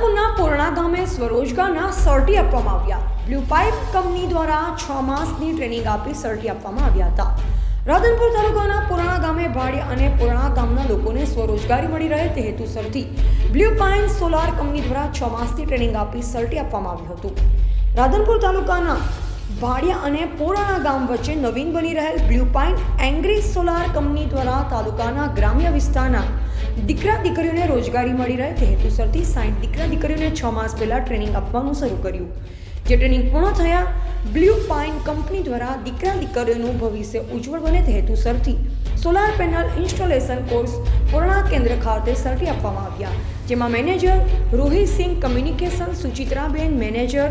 રાધનપુરના પૂર્ણા ગામે સ્વરોજગારના સર્ટી આપવામાં આવ્યા. બ્લુ પાઇપ કંપની દ્વારા છ માસની ટ્રેનિંગ આપી સર્ટી આપવામાં આવ્યા હતા. રાધનપુર તાલુકાના પુરાણા ગામે ભાડે અને પુરાણા ગામના લોકોને સ્વરોજગારી મળી રહે તે હેતુસરથી બ્લુ પાઇન સોલાર કંપની દ્વારા છ માસની ટ્રેનિંગ આપી સર્ટી આપવામાં આવ્યું હતું. રાધનપુર તાલુકાના ભાડિયા અને પોરાણા ગામ વચ્ચે નવીન બની રહેલ blue pine agri solar company દ્વારા તાલુકાના ગ્રામ્ય વિસ્તારના દીકરા દીકરીઓને રોજગારી મળી રહે તે હેતુસરથી સાઠ દીકરા દીકરીઓને છ માસ પહેલાં ટ્રેનિંગ આપવાનું શરૂ કર્યું. જે ટ્રેનિંગ પૂર્ણ થયા, બ્લુ પાઇન કંપની દ્વારા દીકરા દીકરીઓનું ભવિષ્ય ઉજ્જવળ બને તે હેતુસરથી સોલાર પેનલ ઇન્સ્ટોલેશન કોર્સ પૂર્ણા કેન્દ્ર ખાતે સર્ટી આપવામાં આવ્યા. જેમાં manager Rohit Singh, communication Suchitraben, manager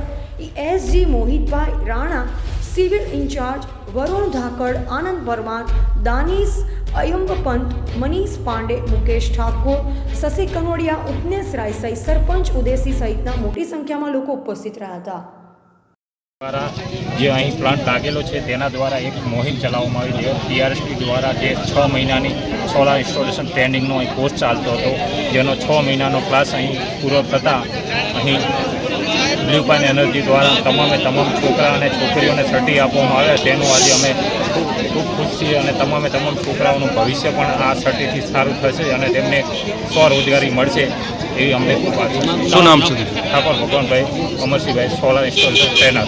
S G Mohitbhai Rana civil in-charge Varun Dhakad, Anand Parmar, Danish અયંબ Pant Manish Pandey, Mukesh Thakor, Shashi Kanodia, ઉપનેશ રાયસાઈ, sarpanch Udeshi સહિતના મોટી સંખ્યામાં લોકો ઉપસ્થિત રહ્યા હતા. દ્વારા જે અહીં પ્લાન્ટ લાગેલો છે, તેના દ્વારા એક મોહિમ ચલાવવામાં આવી રહ્યો ટીઆરએસટી દ્વારા જે છ મહિનાની સોલાર ઇન્સ્ટોલેશન ટ્રેનિંગનો અહીં કોર્સ ચાલતો હતો, જેનો છ મહિનાનો ક્લાસ અહીં પૂરો થતાં અહીં પાઇન એનર્જી દ્વારા તમામે તમામ છોકરા અને છોકરીઓને સર્ટી આપવામાં આવે. તેનું આજે અમે ખૂબ ખૂબ ખુશ છીએ અને તમામે તમામ છોકરાઓનું ભવિષ્ય પણ આ સર્ટીથી સારું થશે અને તેમને સ્વરોજગારી મળશે એવી અમને ખૂબ આશા શું નામ છે? Thakor Bhagwanbhai Amarsinhbhai solar install trainer